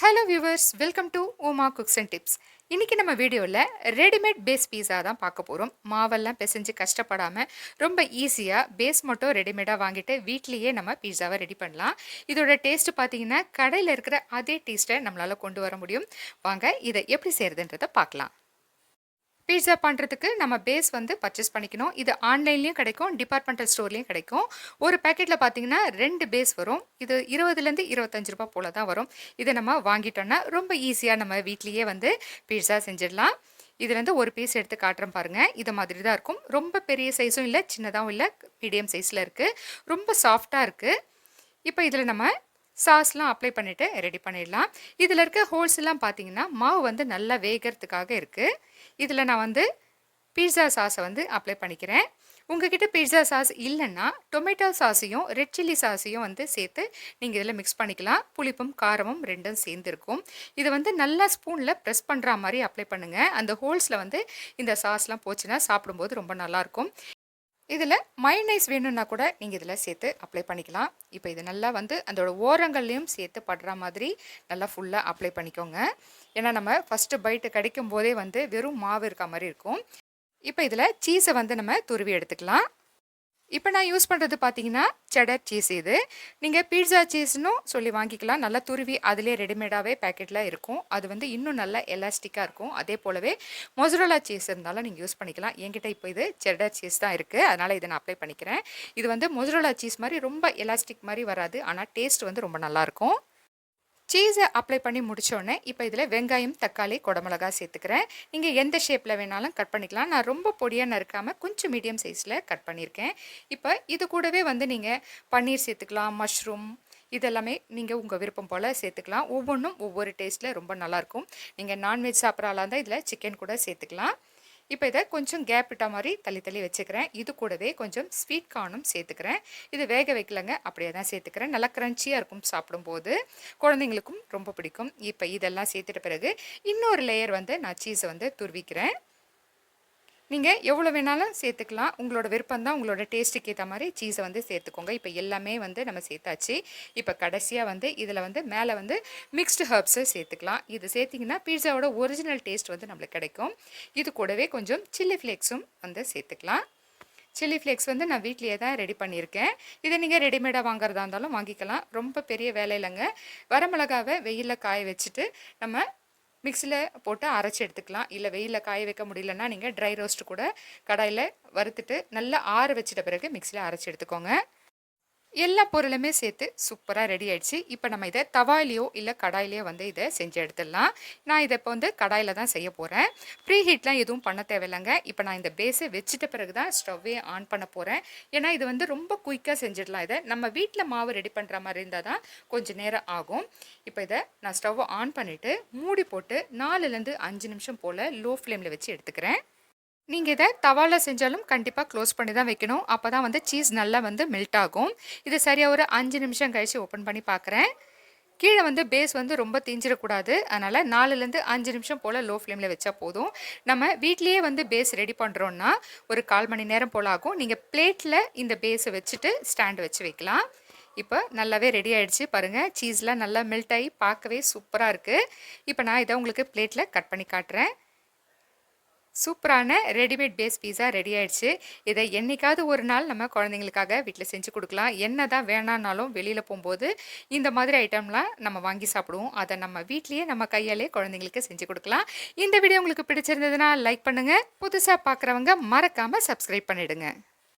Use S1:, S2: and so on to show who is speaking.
S1: Hello viewers welcome to Uma cooks and tips இன்றைக்கி நம்ம வீடியோவில் ரெடிமேட் பேஸ் பீஸா தான் பார்க்க போகிறோம் மாவெல்லாம் பிசைஞ்சு கஷ்டப்படாமல் ரொம்ப ஈஸியாக பேஸ் மட்டும் ரெடிமேடாக வாங்கிட்டு வீட்லேயே நம்ம பீஸாவை ரெடி பண்ணலாம். இதோட டேஸ்ட்டு பார்த்தீங்கன்னா கடையில் இருக்கிற அதே டேஸ்ட்டை நம்மளால் கொண்டு வர முடியும். வாங்க இதை எப்படி செய்கிறதுன்றதை பார்க்கலாம். பீட்சா பண்ணுறதுக்கு நம்ம பேஸ் வந்து பர்ச்சேஸ் பண்ணிக்கணும். இது ஆன்லைன்லேயும் கிடைக்கும் டிபார்ட்மெண்டல் ஸ்டோர்லேயும் கிடைக்கும். ஒரு பேக்கெட்டில் பார்த்தீங்கன்னா ரெண்டு பேஸ் வரும். இது இருபதுலேருந்து இருபத்தஞ்சு ரூபா போல் தான் வரும். இதை நம்ம வாங்கிட்டோம்னா ரொம்ப ஈஸியாக நம்ம வீட்லேயே வந்து பீட்சா செஞ்சிடலாம். இதுலேருந்து ஒரு பீஸ் எடுத்து காட்டுறேன் பாருங்கள் இது மாதிரி தான் இருக்கும். ரொம்ப பெரிய சைஸும் இல்லை சின்னதாகவும் இல்லை மீடியம் சைஸில் இருக்குது ரொம்ப சாஃப்டாக இருக்குது இப்போ இதில் நம்ம சாஸ்லாம் அப்ளை பண்ணிவிட்டு ரெடி பண்ணிடலாம். இதில் இருக்க ஹோல்ஸ் எல்லாம் பார்த்தீங்கன்னா மாவு வந்து நல்லா வேகிறதுக்காக இருக்குது இதில் நான் வந்து பீட்சா சாஸை வந்து அப்ளை பண்ணிக்கிறேன். உங்ககிட்ட பீட்சா சாஸ் இல்லைன்னா டொமேட்டோ சாஸையும் ரெட் சில்லி சாஸையும் வந்து சேர்த்து நீங்கள் இதில் மிக்ஸ் பண்ணிக்கலாம். புளிப்பும் காரமும் ரெண்டும் சேர்ந்துருக்கும். இதை வந்து நல்லா ஸ்பூனில் ப்ரெஸ் பண்ணுற மாதிரி அப்ளை பண்ணுங்கள் அந்த ஹோல்ஸில் வந்து இந்த சாஸ்லாம் போச்சுன்னா சாப்பிடும்போது ரொம்ப நல்லாயிருக்கும் இதில் மைனைஸ் வேணும்னா கூட நீங்கள் இதில் சேர்த்து அப்ளை பண்ணிக்கலாம். இப்போ இது நல்லா வந்து அதோட ஓரங்கள்லேயும் சேர்த்து படுற மாதிரி நல்லா ஃபுல்லாக அப்ளை பண்ணிக்கோங்க. ஏன்னா நம்ம ஃபஸ்ட்டு பைட்டு கிடைக்கும் போதே வந்து வெறும் மாவு இருக்க மாதிரி இருக்கும். இப்போ இதில் சீஸை வந்து நம்ம துருவி எடுத்துக்கலாம். இப்போ நான் யூஸ் பண்ணுறது பார்த்தீங்கன்னா செடர் சீஸ் இது. நீங்கள் பீட்சா சீஸ்னும் சொல்லி வாங்கிக்கலாம். நல்லா துருவி அதிலே ரெடிமேடாகவே பேக்கெட்டில் இருக்கும். அது வந்து இன்னும் நல்லா எலாஸ்டிக்காக இருக்கும். அதே போலவே மொசரோலா சீஸ் இருந்தாலும் நீங்கள் யூஸ் பண்ணிக்கலாம். என்கிட்ட இப்போ இது செடர் சீஸ் தான் இருக்குது அதனால் இதை நான் அப்ளை பண்ணிக்கிறேன். இது வந்து மொசரோலா சீஸ் மாதிரி ரொம்ப எலாஸ்டிக் மாதிரி வராது. ஆனால் டேஸ்ட் வந்து ரொம்ப நல்லாயிருக்கும் சீஸை அப்ளை பண்ணி முடித்தோடனே இப்போ இதில் வெங்காயம் தக்காளி குடமிளகா சேர்த்துக்கிறேன். நீங்கள் எந்த ஷேப்பில் வேணாலும் கட் பண்ணிக்கலாம். நான் ரொம்ப பொடியாக நறுக்காமல் கொஞ்சம் மீடியம் சைஸில் கட் பண்ணியிருக்கேன். இப்போ இது கூடவே வந்து நீங்கள் பன்னீர் சேர்த்துக்கலாம் மஷ்ரூம் இதெல்லாமே நீங்கள் உங்கள் விருப்பம் போல் சேர்த்துக்கலாம். ஒவ்வொன்றும் ஒவ்வொரு டேஸ்ட்டில் ரொம்ப நல்லாயிருக்கும் நீங்கள் நான்வெஜ் சாப்பிட்றாலாம் தான் இருந்தால் இதில் சிக்கன் கூட சேர்த்துக்கலாம். இப்போ இதை கொஞ்சம் கேப் விட்ட மாதிரி தள்ளி தள்ளி வச்சுக்கிறேன். இது கூடவே கொஞ்சம் ஸ்வீட் கார்னும் சேர்த்துக்கிறேன். இது வேக வைக்கலங்க அப்படியே தான் சேர்த்துக்கிறேன். நல்லா க்ரன்ச்சியாக இருக்கும் சாப்பிடும்போது. குழந்தைங்களுக்கும் ரொம்ப பிடிக்கும். இப்போ இதெல்லாம் சேர்த்துட்ட பிறகு இன்னொரு லேயர் வந்து நான் சீஸை வந்து துருவிக்கிறேன். நீங்கள் எவ்வளோ வேணாலும் சேர்த்துக்கலாம். உங்களோட விருப்பம் தான் உங்களோட டேஸ்ட்டுக்கு ஏற்ற மாதிரி சீஸை வந்து சேர்த்துக்கோங்க. இப்போ எல்லாமே வந்து நம்ம சேர்த்தாச்சு. இப்போ கடைசியாக வந்து இதில் வந்து மேலே வந்து மிக்ஸ்டு ஹர்ப்ஸை சேர்த்துக்கலாம். இது சேர்த்திங்கன்னா பீட்சாவோட ஒரிஜினல் டேஸ்ட் வந்து நம்மளுக்கு கிடைக்கும். இது கூடவே கொஞ்சம் சில்லி ஃப்ளேக்ஸும் வந்து சேர்த்துக்கலாம். சில்லி ஃப்ளேக்ஸ் வந்து நான் வீட்லேயே தான் ரெடி பண்ணியிருக்கேன். இதை நீங்கள் ரெடிமேடாக வாங்குறதா இருந்தாலும் வாங்கிக்கலாம். ரொம்ப பெரிய வேலை இல்லைங்க. வரமிளகாவை வெயிலில் காய வச்சுட்டு நம்ம மிக்சியில் போட்டு அரைச்சி எடுத்துக்கலாம். இல்லை வெயிலில் காய வைக்க முடியலன்னா நீங்கள் ட்ரை ரோஸ்ட் கூட கடாயில் வறுத்துட்டு நல்லா ஆற வச்சிட்ட பிறகு மிக்சியில் அரைச்சி எடுத்துக்கோங்க. எல்லா பொருளுமே சேர்த்து சூப்பராக ரெடி ஆயிடுச்சு. இப்போ நம்ம இதை தவாயிலையோ இல்லை கடாயிலையோ வந்து இதை செஞ்சு எடுத்துடலாம். நான் இதை இப்போ வந்து கடாயில் தான் செய்ய போகிறேன் ப்ரீ ஹீட்லாம் எதுவும் பண்ண தேவையில்லைங்க. இப்போ நான் இந்த பேஸை வச்சுட்ட பிறகு தான் ஸ்டவ்வே ஆன் பண்ண போகிறேன் ஏன்னா இது வந்து ரொம்ப குயிக்காக செஞ்சிடலாம் இதை. நம்ம வீட்டில் மாவு ரெடி பண்ணுற மாதிரி இருந்தால் தான் கொஞ்சம் நேரம் ஆகும். இப்போ இதை நான் ஸ்டவ்வை ஆன் பண்ணிவிட்டு மூடி போட்டு நாலுலேருந்து அஞ்சு நிமிஷம் போல் லோ ஃப்ளேமில் வச்சு எடுத்துக்கிறேன். நீங்கள் இதை தவாவில் செஞ்சாலும் கண்டிப்பாக க்ளோஸ் பண்ணி தான் வைக்கணும். அப்போ தான் வந்து சீஸ் நல்லா வந்து மெல்ட் ஆகும். இது சரியாக ஒரு அஞ்சு நிமிஷம் கழித்து ஓப்பன் பண்ணி பார்க்குறேன் கீழே வந்து பேஸ் வந்து ரொம்ப தீஞ்சிடக்கூடாது. அதனால் நாலுலேருந்து அஞ்சு நிமிஷம் போல் லோ ஃப்ளேமில் வச்சா போதும். நம்ம வீட்லேயே வந்து பேஸ் ரெடி பண்ணுறோன்னா ஒரு கால் மணி நேரம் போல் ஆகும். நீங்கள் பிளேட்டில் இந்த பேஸை வச்சுட்டு ஸ்டாண்ட் வச்சு வைக்கலாம். இப்போ நல்லாவே ரெடி ஆகிடுச்சு பாருங்கள் சீஸ்லாம் நல்லா மெல்ட் ஆகி பார்க்கவே சூப்பராக இருக்குது இப்போ நான் இதை உங்களுக்கு பிளேட்டில் கட் பண்ணி காட்டுறேன். சூப்பரான ரெடிமேட் பேஸ் பீஸா ரெடி ஆயிடுச்சு. இதை என்றைக்காவது ஒரு நாள் நம்ம குழந்தைங்களுக்காக வீட்டில் செஞ்சு கொடுக்கலாம். என்ன தான் வேணான்னாலும் வெளியில் போகும்போது இந்த மாதிரி ஐட்டம்லாம் நம்ம வாங்கி சாப்பிடுவோம். அதை நம்ம வீட்லேயே நம்ம கையாலே குழந்தைங்களுக்கு செஞ்சு கொடுக்கலாம். இந்த வீடியோ உங்களுக்கு பிடிச்சிருந்ததுன்னா லைக் பண்ணுங்கள் புதுசாக பார்க்குறவங்க மறக்காமல் சப்ஸ்கிரைப் பண்ணிவிடுங்க